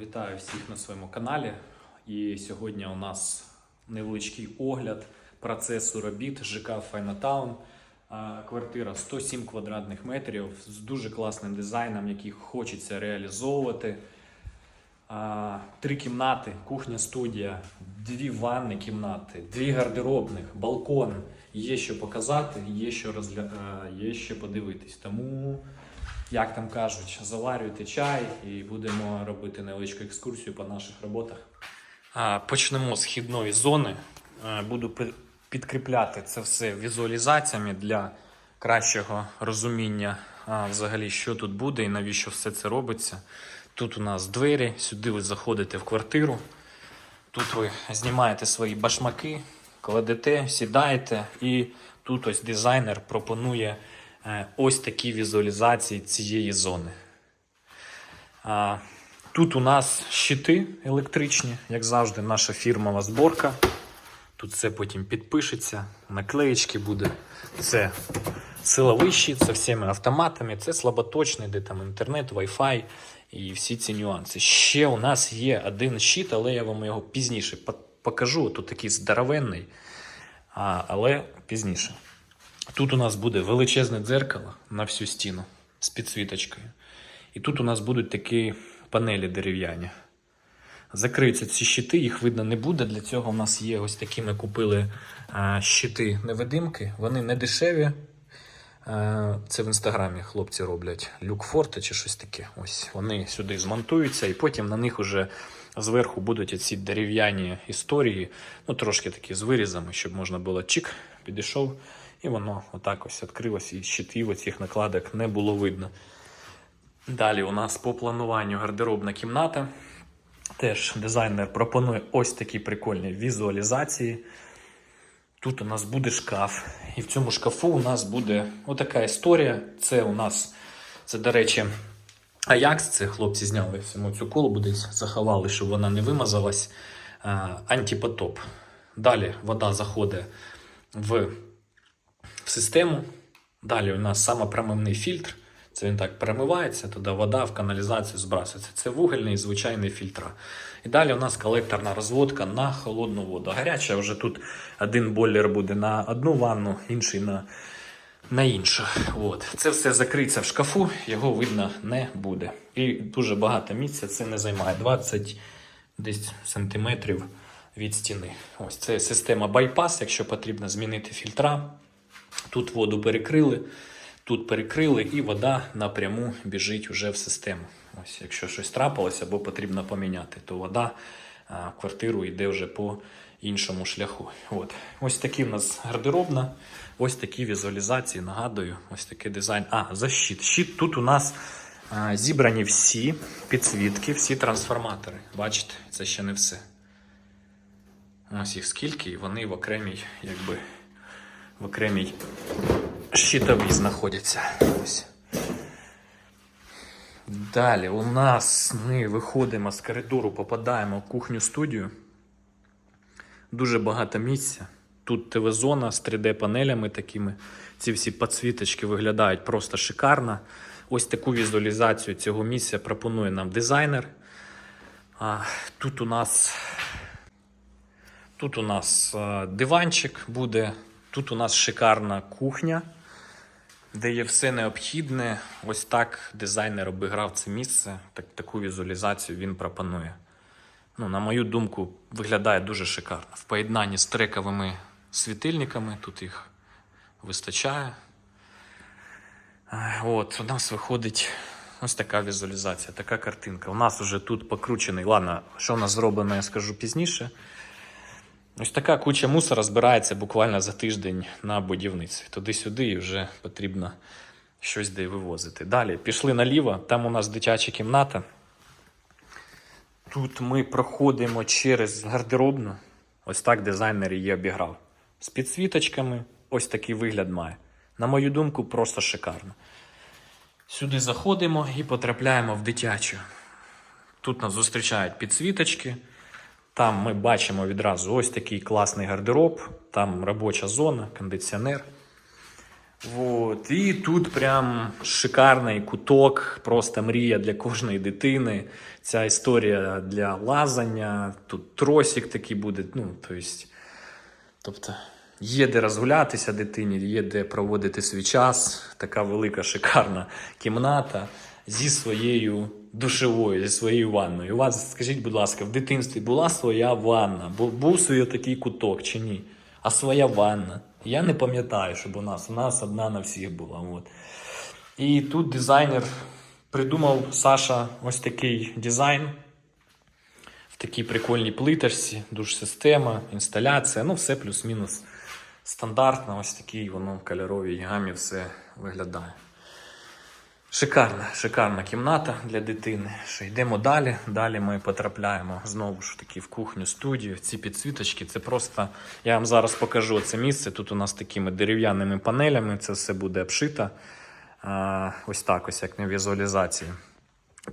Вітаю всіх на своєму каналі. І сьогодні у нас невеличкий огляд процесу робіт ЖК Файнатаун. Квартира 107 квадратних метрів з дуже класним дизайном, який хочеться реалізовувати. Три кімнати, кухня, студія, дві ванни кімнати, дві гардеробних, балкон. Є що показати, є що розгля... є що подивитись. Тому як там кажуть, заварюйте чай і будемо робити невеличку екскурсію по наших роботах. Почнемо з східної зони. Буду підкріпляти це все візуалізаціями для кращого розуміння, взагалі, що тут буде і навіщо все це робиться. Тут у нас двері, сюди ви заходите в квартиру. Тут ви знімаєте свої башмаки, кладете, сідаєте, і тут ось дизайнер пропонує е, ось такі візуалізації цієї зони. Тут у нас щити електричні, як завжди, наша фірмова зборка. Тут все потім підпишеться, наклеєчки буде. Це силовий щит з всіма автоматами, це слаботочний, де там інтернет, Wi-Fi і всі ці нюанси. Ще у нас є один щит, але я вам його пізніше покажу. Тут такий здоровенний, але пізніше. Тут у нас буде величезне дзеркало на всю стіну з підсвіточкою. І тут у нас будуть такі панелі дерев'яні. Закриються ці щити, їх видно не буде. Для цього у нас є ось такі ми купили а, щити невидимки. Вони не дешеві. Е, Це в інстаграмі хлопці роблять люкфорти чи щось таке. Ось вони сюди змонтуються, і потім на них уже зверху будуть ці дерев'яні історії, ну трошки такі з вирізами, щоб можна було чик, підійшов, і воно отак ось відкрилось, і щитів оцих накладок не було видно. Далі у нас по плануванню гардеробна кімната. Теж дизайнер пропонує ось такі прикольні візуалізації. Тут у нас буде шкаф, і в цьому шкафу у нас буде отака історія. Це у нас, це, до речі, Аякс, це хлопці зняли всьому цю колобу десь заховали, щоб вона не вимазалась. А, Антипотоп. Далі вода заходить в, в систему. Далі у нас самопромивний фільтр. Це він так перемивається, туди вода в каналізацію збрасується. Це вугільний звичайний фільтр. І далі у нас колекторна розводка на холодну воду. Гаряча вже тут один бойлер буде на одну ванну, інший на, на іншу. От. Це все закриється в шкафу, його видно не буде. І дуже багато місця це не займає. 20 десь сантиметрів від стіни. Ось це система байпас, якщо потрібно змінити фільтра. Тут воду перекрили, тут перекрили, і вода напряму біжить вже в систему. Ось, якщо щось трапилося або потрібно поміняти, то вода в квартиру йде вже по іншому шляху. От. Ось такі в нас гардеробна, ось такі візуалізації. Нагадую, ось такий дизайн. А, за щит. Щит тут у нас зібрані всі підсвітки, всі трансформатори. Бачите, це ще не все. Ось їх скільки, і вони в окремій, якби, в окремій щитовій знаходяться. Ось. Далі у нас ми виходимо з коридору, попадаємо в кухню студію. Дуже багато місця. Тут ТВ-зона з 3D-панелями такими. Ці всі підсвіточки виглядають просто шикарно. Ось таку візуалізацію цього місця пропонує нам дизайнер. А, тут у нас Тут у нас е, диванчик буде, тут у нас шикарна кухня, де є все необхідне. Ось так дизайнер обіграв це місце. Так, таку візуалізацію він пропонує. Ну, на мою думку, виглядає дуже шикарно. В поєднанні з трековими світильниками, тут їх вистачає. От, у нас виходить ось така візуалізація, така картинка. У нас вже тут покручений. Ладно, що у нас зроблено, я скажу пізніше. Ось така куча мусора збирається буквально за тиждень на будівництві. Туди-сюди і вже потрібно щось де вивозити. Далі пішли наліво, там у нас дитяча кімната. Тут ми проходимо через гардеробну. Ось так дизайнер її обіграв. З підсвіточками, ось такий вигляд має. На мою думку, просто шикарно. Сюди заходимо і потрапляємо в дитячу. Тут нас зустрічають підсвіточки. Там ми бачимо відразу ось такий класний гардероб, там робоча зона, кондиціонер. Вот. І тут прям шикарний куток, просто мрія для кожної дитини. Ця історія для лазання. Тут тросик такий буде. Ну, то есть, тобто, є де розгулятися дитині, є де проводити свій час. Така велика шикарна кімната зі своєю душевою, зі своєю ванною. У вас, скажіть, будь ласка, в дитинстві була своя ванна? Бу- Був свій такий куток чи ні? А своя ванна. Я не пам'ятаю, щоб у нас. У нас одна на всіх була. От. І тут дизайнер придумав Саша ось такий дизайн. В такій прикольній плиточці, душ система, інсталяція. Ну, все плюс-мінус стандартно. Ось такий воно в кольоровій гамі все виглядає. Шикарна, шикарна кімната для дитини. Що йдемо далі. Далі ми потрапляємо знову ж таки в кухню студію. Ці підсвіточки це просто. Я вам зараз покажу це місце. Тут у нас такими дерев'яними панелями. Це все буде обшито. Ось так, ось як на візуалізації.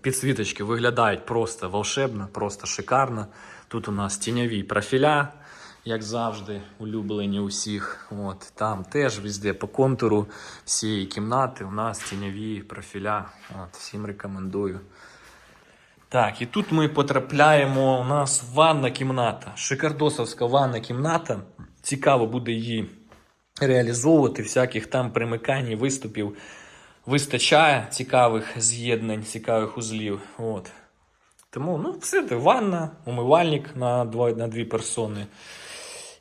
Підсвіточки виглядають просто волшебно, просто шикарно. Тут у нас тіньові профіля, як завжди, улюблені усіх. От, там теж везде по контуру всієї кімнати у нас тіньові профіля. От, всім рекомендую. Так, і тут ми потрапляємо. У нас ванна кімната, шикардосовська ванна кімната. Цікаво буде її реалізовувати, всяких там примикань виступів вистачає цікавих з'єднань, цікавих узлів. От. Тому ну, все це ванна, умивальник на, два, на дві персони.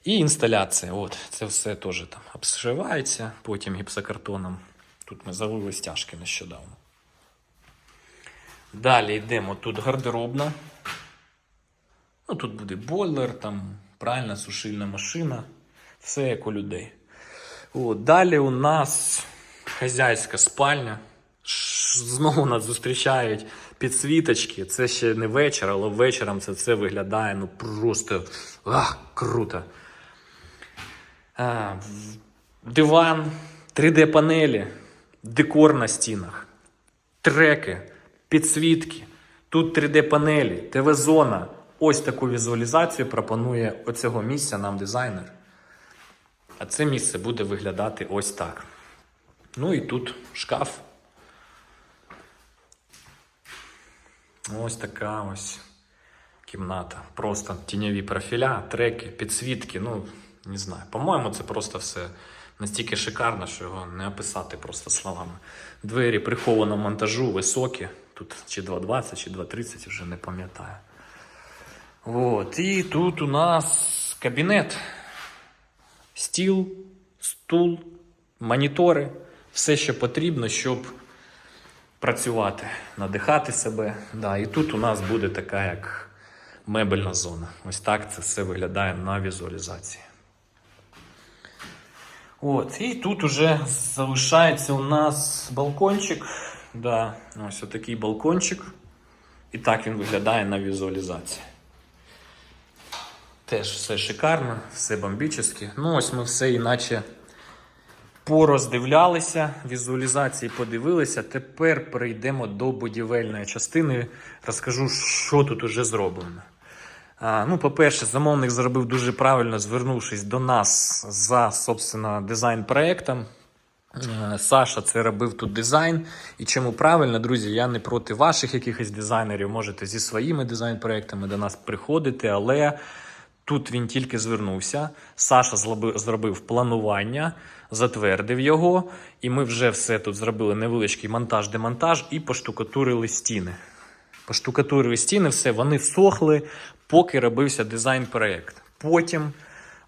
І інсталяція. От, це все теж там обшивається, потім гіпсокартоном. Тут ми залили стяжки нещодавно. Далі йдемо. Тут гардеробна. Ну, тут буде бойлер, там пральна сушильна машина. Все як у людей. От, далі у нас хазяйська спальня. Знову нас зустрічають підсвіточки. Це ще не вечір, але вечором це все виглядає ну просто ах, круто. А, диван, 3D-панелі, декор на стінах, треки, підсвітки. Тут 3D-панелі, ТВ-зона. Ось таку візуалізацію пропонує оцього місця нам дизайнер. А це місце буде виглядати ось так. Ну і тут шкаф. Ось така ось кімната. Просто тіньові профіля, треки, підсвітки. Ну, не знаю. По-моєму, це просто все настільки шикарно, що його не описати просто словами. Двері прихованого монтажу високі. Тут чи 2,20, чи 2,30, вже не пам'ятаю. От. І тут у нас кабінет стіл, стул, монітори, все, що потрібно, щоб працювати, надихати себе. Да, і тут у нас буде така як мебельна зона. Ось так це все виглядає на візуалізації. От, і тут уже залишається у нас балкончик. Да, ось отакий балкончик. І так він виглядає на візуалізації. Теж все шикарно, все бомбічне. Ну, ось ми все іначе пороздивлялися, візуалізації подивилися. Тепер перейдемо до будівельної частини. Розкажу, що тут уже зроблено. Ну, по-перше, замовник зробив дуже правильно, звернувшись до нас за собственно, дизайн-проектом. Е, Саша це робив тут дизайн. І чому правильно, друзі, я не проти ваших якихось дизайнерів. Можете зі своїми дизайн-проектами до нас приходити, але тут він тільки звернувся. Саша зробив планування, затвердив його, і ми вже все тут зробили невеличкий монтаж-демонтаж і поштукатурили стіни. Поштукатурили стіни, все, вони всохли, поки робився дизайн-проект. Потім,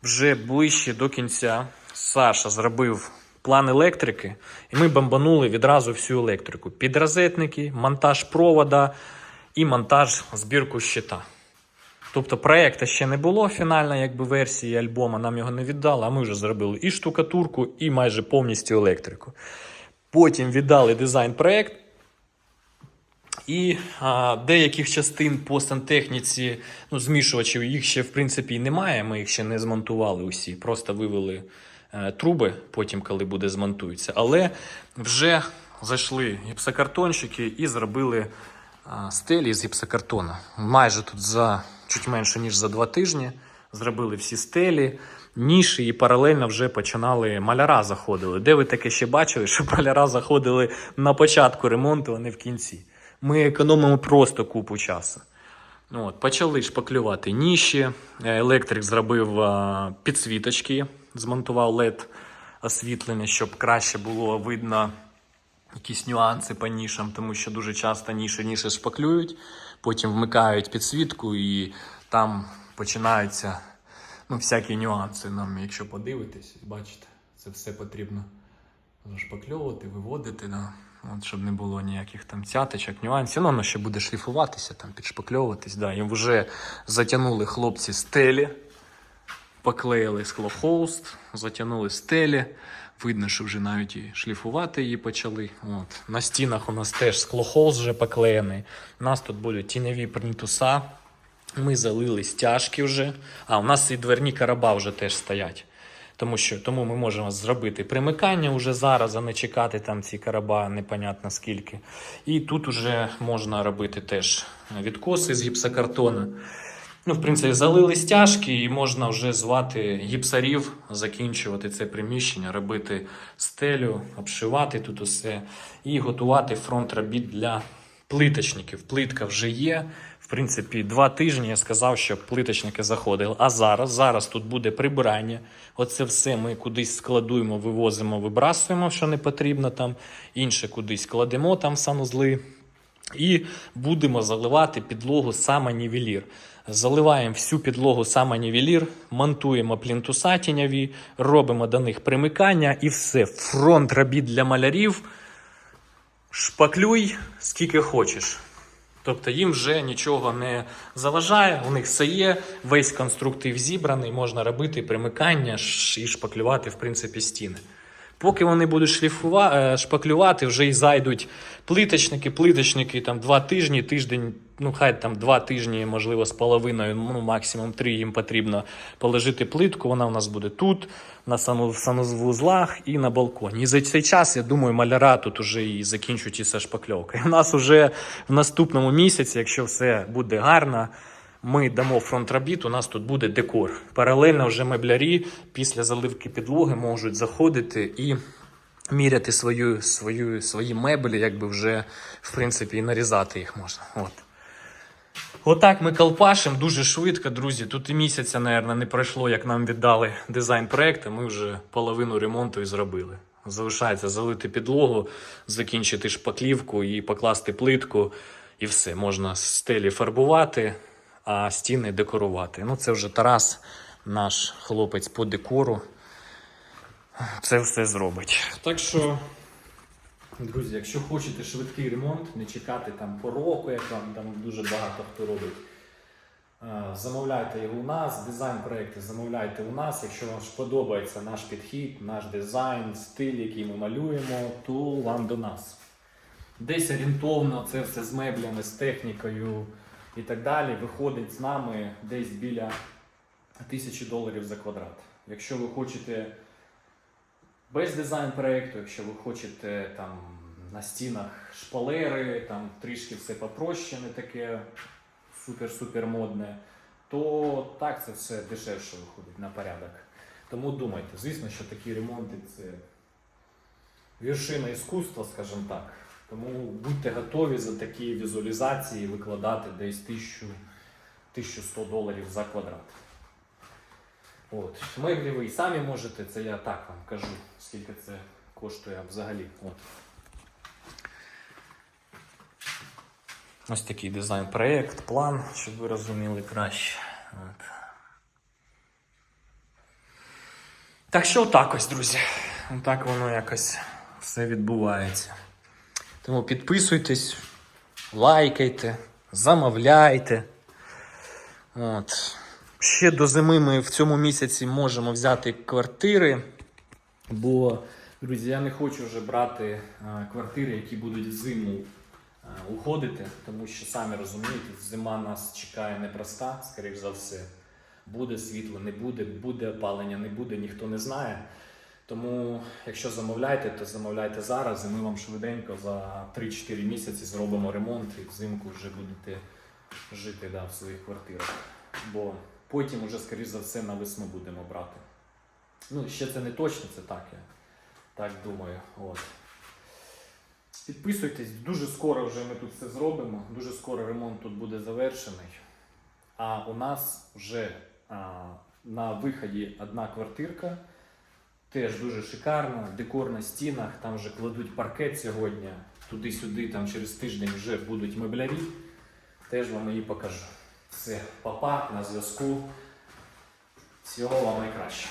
вже ближче до кінця, Саша зробив план електрики, і ми бомбанули відразу всю електрику. Підрозетники, монтаж провода і монтаж збірку щита. Тобто проєкту ще не було фінальної якби, версії альбома, нам його не віддали, а ми вже зробили і штукатурку, і майже повністю електрику. Потім віддали дизайн-проєкт, і а, деяких частин по сантехніці, ну, змішувачів, їх ще в принципі немає. Ми їх ще не змонтували усі, просто вивели е, труби, потім, коли буде змонтуються. Але вже зайшли гіпсокартонщики і зробили а, стелі з гіпсокартону. Майже тут за чуть менше, ніж за два тижні. Зробили всі стелі. ніші і паралельно вже починали маляра заходили. Де ви таке ще бачили, що маляра заходили на початку ремонту, а не в кінці. Ми економимо просто купу часу. Ну, От, почали шпаклювати ніші. Е, Електрик зробив а, підсвіточки, змонтував LED освітлення, щоб краще було видно якісь нюанси по нішам, тому що дуже часто ніші ніші шпаклюють, потім вмикають підсвітку і там починаються ну, всякі нюанси. Нам, якщо подивитись, бачите, це все потрібно зашпакльовувати, виводити, да. От, щоб не було ніяких там цяточок, нюансів. Ну, воно ще буде шліфуватися, там, підшпакльовуватись. Да. І вже затягнули хлопці стелі, поклеїли склохолст, затягнули стелі. Видно, що вже навіть і шліфувати її почали. От. На стінах у нас теж склохолст вже поклеєний. У нас тут будуть тіньові плінтуса. Ми залили стяжки вже. А, у нас і дверні короба вже теж стоять. Тому що тому ми можемо зробити примикання вже зараз, а не чекати там ці короба, непонятно скільки. І тут вже можна робити теж відкоси з гіпсокартона. Ну, в принципі, залили стяжки і можна вже звати гіпсарів, закінчувати це приміщення, робити стелю, обшивати тут усе і готувати фронт робіт для плиточників. Плитка вже є. В принципі, два тижні я сказав, що плиточники заходили. А зараз, зараз тут буде прибирання. Оце все ми кудись складуємо, вивозимо, вибрасуємо, що не потрібно там. Інше кудись кладемо там санузли. І будемо заливати підлогу саме нівелір. Заливаємо всю підлогу саме нівелір, монтуємо плінтуса тіньові, робимо до них примикання і все. Фронт робіт для малярів. Шпаклюй скільки хочеш. Тобто їм вже нічого не заважає, у них все є, весь конструктив зібраний, можна робити примикання і шпаклювати, в принципі, стіни. Поки вони будуть шліфува... е, шпаклювати, вже й зайдуть плиточники, плиточники там два тижні, тиждень, ну хай там два тижні, можливо, з половиною, ну максимум три їм потрібно положити плитку. Вона у нас буде тут, на сану... санузлах і на балконі. І за цей час, я думаю, маляра тут уже і закінчують із шпакльовкою. У нас уже в наступному місяці, якщо все буде гарно, ми дамо фронт робіт, у нас тут буде декор. Паралельно вже меблярі після заливки підлоги можуть заходити і міряти свою, свою, свої меблі, якби вже в принципі і нарізати їх можна. От. Отак ми колпашимо дуже швидко, друзі. Тут і місяця, мабуть, не пройшло, як нам віддали дизайн проекту. Ми вже половину ремонту і зробили. Залишається залити підлогу, закінчити шпаклівку і покласти плитку, і все. Можна стелі фарбувати, а стіни декорувати. Ну, це вже Тарас, наш хлопець по декору. Це все зробить. Так що, друзі, якщо хочете швидкий ремонт, не чекати там по року, як вам там дуже багато хто робить. е, Замовляйте його у нас, дизайн проєкту замовляйте у нас. Якщо вам ж подобається наш підхід, наш дизайн, стиль, який ми малюємо, то вам до нас. Десь орієнтовно це все з меблями, з технікою і так далі. Виходить з нами десь біля тисячі доларів за квадрат. Якщо ви хочете без дизайн проєкту, якщо ви хочете там на стінах шпалери, там трішки все попроще, не таке супер-супер модне, то так це все дешевше виходить на порядок. Тому думайте, звісно, що такі ремонти це вершина іскусства, скажімо так. Тому будьте готові за такі візуалізації викладати десь 1000 1100 доларів за квадрат. От. Меблі ви і самі можете, це я так вам кажу, скільки це коштує взагалі. От. Ось такий дизайн-проєкт, план, щоб ви розуміли краще. От. Так що так ось, друзі. Так воно якось все відбувається. Тому підписуйтесь, лайкайте, замовляйте. От. Ще до зими ми в цьому місяці можемо взяти квартири, бо, друзі, я не хочу вже брати е, квартири, які будуть взиму е, уходити, тому що самі розумієте, зима нас чекає непроста, скоріш за все. Буде світло, не буде, буде опалення, не буде, ніхто не знає. Тому, якщо замовляєте, то замовляйте зараз, і ми вам швиденько за 3-4 місяці зробимо ремонт і взимку вже будете жити да, в своїх квартирах. Бо потім уже, скоріш за все, на весну будемо брати. Ну, ще це не точно, це так, я так думаю. От. Підписуйтесь, дуже скоро вже ми тут все зробимо. Дуже скоро ремонт тут буде завершений. А у нас вже а, на виході одна квартирка. Теж дуже шикарна, декор на стінах, там вже кладуть паркет сьогодні. Туди-сюди, там через тиждень вже будуть меблярі. Теж вам її покажу. Все, папа, на зв'язку. Всього вам найкраще.